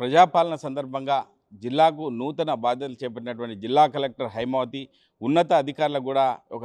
ప్రజాపాలన సందర్భంగా జిల్లాకు నూతన బాధ్యతలు చేపట్టినటువంటి జిల్లా కలెక్టర్ హైమావతి ఉన్నత అధికారులకు కూడా ఒక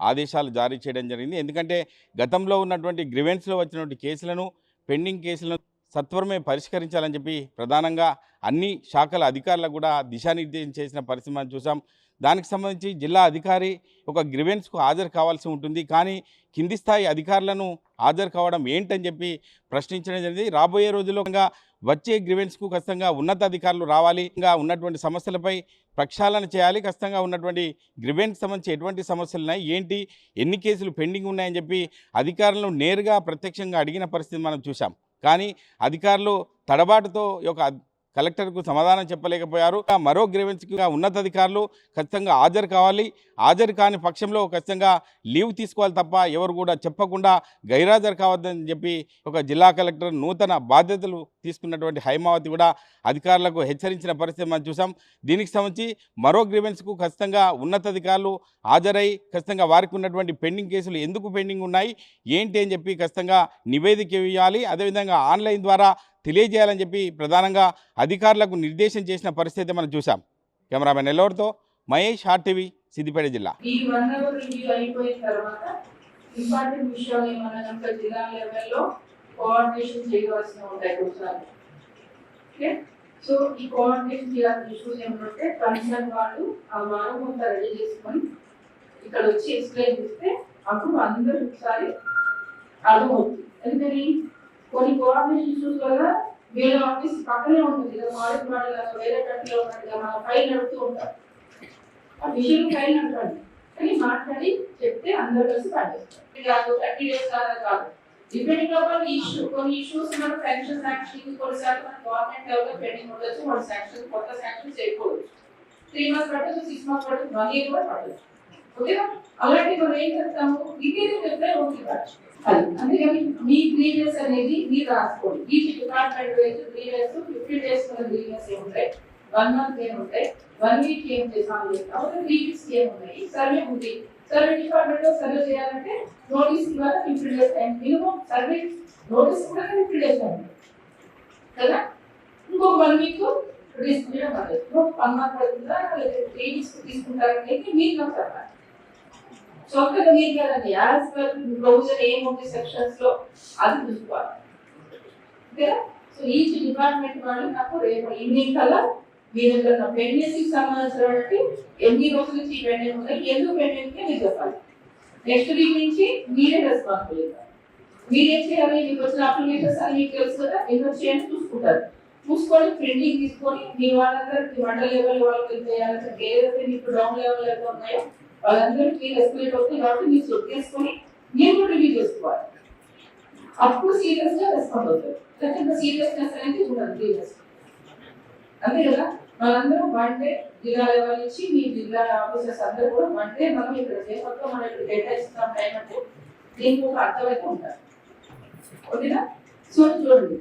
ఆదేశాలు జారీ చేయడం జరిగింది. ఎందుకంటే గతంలో ఉన్నటువంటి గ్రివెన్స్లో వచ్చినటువంటి కేసులను పెండింగ్ కేసులను సత్వరమే పరిష్కరించాలని చెప్పి ప్రధానంగా అన్ని శాఖల అధికారులకు కూడా దిశానిర్దేశం చేసిన పరిస్థితి మనం చూసాం. దానికి సంబంధించి జిల్లా అధికారి ఒక గ్రివెన్స్కు హాజరు కావాల్సి ఉంటుంది. కానీ కింది స్థాయి అధికారులను హాజరు కావడం ఏంటని చెప్పి ప్రశ్నించడం జరిగింది. రాబోయే రోజుల్లో వచ్చే గ్రివెన్స్కు ఖచ్చితంగా ఉన్నత అధికారులు రావాలి. ఇంకా ఉన్నటువంటి సమస్యలపై ప్రక్షాళన చేయాలి. ఖచ్చితంగా ఉన్నటువంటి గ్రివెన్స్ సంబంధించి ఎటువంటి సమస్యలు ఉన్నాయి? ఏంటి? ఎన్ని కేసులు పెండింగ్ ఉన్నాయని చెప్పి అధికారులను నేరుగా ప్రత్యక్షంగా అడిగిన పరిస్థితి మనం చూసాం కానీ అధికారులు తడబాటుతో యొక్క కలెక్టర్కు సమాధానం చెప్పలేకపోయారు. మరో గ్రీవెన్స్కి ఉన్నతాధికారులు ఖచ్చితంగా హాజరు కావాలి. హాజరు కాని పక్షంలో ఖచ్చితంగా లీవ్ తీసుకోవాలి తప్ప ఎవరు కూడా చెప్పకుండా గైరాజరు కావద్దని చెప్పి ఒక జిల్లా కలెక్టర్ నూతన బాధ్యతలు తీసుకున్నటువంటి హైమావతి కూడా అధికారులకు హెచ్చరించిన పరిస్థితి మనం చూసాం. దీనికి సంబంధించి మరో గ్రీవెన్స్కు ఖచ్చితంగా ఉన్నతాధికారులు హాజరై ఖచ్చితంగా వారికి ఉన్నటువంటి పెండింగ్ కేసులు ఎందుకు పెండింగ్ ఉన్నాయి? ఏంటి అని చెప్పి ఖచ్చితంగా నివేదిక ఇవ్వాలి. అదేవిధంగా ఆన్లైన్ ద్వారా తెలియజేయాలని చెప్పి ప్రధానంగా అధికారులకు నిర్దేశం చేసిన పరిస్థితి మనం చూసాం కెమెరామెన్ ఎల్లవరితో మహేష్ హాట్ టీవీ సిద్దిపేట జిల్లా. ఈ వన్ అవర్ రివ్యూ అయిపోయిన తర్వాత ఇంపార్టెంట్ విషయాలు ఏమన్నా కనుక జిల్లా లెవెల్లో కోఆర్డినేషన్ చేయవలసిన ఉంటాయి కొన్నిసార్లు. ఓకే? సో ఈ కోఆర్డినేషన్ చేయాల్సిన ఇష్యూస్ ఏమంటే కన్సర్న్ వాళ్ళు ఆ వారం అంతా రెడీ చేసుకొని ఇక్కడ వచ్చి ఎక్స్ప్లెయిన్ చేస్తే అప్పుడు అందరూ ఒకసారి అర్థమవుతుంది. ఎందుకని? కొన్ని కోఆర్డినేషన్ ఇష్యూస్ వల్ల వేరే ఆఫీస్ పక్కనే ఉంటుంది కదా మాడిట్ మాడల్ వేరే కంట్రీలో ఉన్నట్టుగా మనం ఫైల్ నడుపుతూ ఉంటాం. ఆ విషయం ఫైల్ నడపండి. కానీ మాట్లాడి చెప్తే అందరూ కలిసి పనిచేస్తారు. కాదు థర్టీ డేస్ కాదు. కాదు డిపెండింగ్ అపాన్ ఇష్యూ కొన్ని ఇష్యూస్ మన పెన్షన్ శాంక్షన్ కొన్నిసార్లు మన గవర్నమెంట్ లెవెల్లో పెండింగ్ ఉండొచ్చు మన శాంక్షన్ కొత్త శాంక్షన్ చేయకూడదు. త్రీ మంత్స్ పట్టదు సిక్స్ మంత్స్ పట్టదు వన్ ఇయర్ కూడా పట్టదు ఓకేనా? అలాంటి మనం ఏం చెప్తాము? డీటెయిల్ చెప్తే ఓకే. అది. అందుకని మీ గ్రీవెన్స్ అనేది మీరు రాసుకోండి. Each department wise grievance fifty days ఉన్న గ్రీవెన్స్ ఏముంటాయి వన్ మంత్ ఏముంటాయి వన్ వీక్ ఏం చేసాం అవును త్రీ వీక్స్ ఏమున్నాయి సర్వే ఉంది. సర్వే డిపార్ట్మెంట్లో సర్వే చేయాలంటే నోటీస్ ఇవ్వాలి fifty days time. Minimum survey notice కూడా ఫిఫ్టీ డేస్ టైం. కదా? ఇంకో వన్ వీక్ తీసుకుంటే వన్ మంత్ పడుతుందా? లేదా త్రీ వీక్స్ తీసుకుంటారనేది మీరు నాకు చెప్పాలి. సొంతగా మీరు కదండి యాజ్ పర్ ప్రొవిజన్ ఏముంది సెక్షన్స్లో అది చూసుకోవాలి ఓకేనా? సో ఈచ్ డిపార్ట్మెంట్ వాళ్ళు నాకు రేపు ఈవినింగ్ కల్లా మీరు ఇక్కడ ఉన్న కి సంబంధించినటువంటి ఎన్ని రోజుల నుంచి పెండింగ్ ఉన్నాయి ఎందుకు పెండింగ్ మీరు చెప్పాలి. నెక్స్ట్ వీక్ నుంచి మీరే రెస్పాన్సిబుల్ మీరేం చేయాలి? మీకు వచ్చిన అప్లికేషన్స్ అని మీకు తెలుసు కదా ఎన్ని వచ్చాయని చూసుకుంటారు. చూసుకొని ప్రింటింగ్ తీసుకొని మీ వాళ్ళందరికీ మండల లెవెల్ వాళ్ళకి చేయాలంటే ఏదైతే మీకు డౌన్ లెవెల్ ఏదో ఉన్నాయో? వాళ్ళందరూ వాళ్ళందరికీ ఎస్కలేట్ అవుతుంది కాబట్టి మీరు చెక్ చేసుకొని మీరు కూడా రివ్యూ చేసుకోవాలి. అప్పుడు సీరియస్గా రెస్పాండ్ అవుతారు. ఖచ్చితంగా సీరియస్నెస్ అనేది ఉండదు సీరియస్ అంతే కదా? మనందరం వన్ డే జిల్లా లెవెల్ నుంచి మీ జిల్లా ఆఫీసర్స్ అందరూ కూడా వన్ డే మనం ఇక్కడ చేపట్టు మనం ఇక్కడ కేటాయిస్తున్నాం టైం అంటే దీనికి ఒక అర్థమైతే ఉంటారు ఓకేనా? సో చూడండి.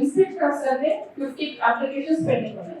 Inspector officer fifty applications pending ఉన్నాయి.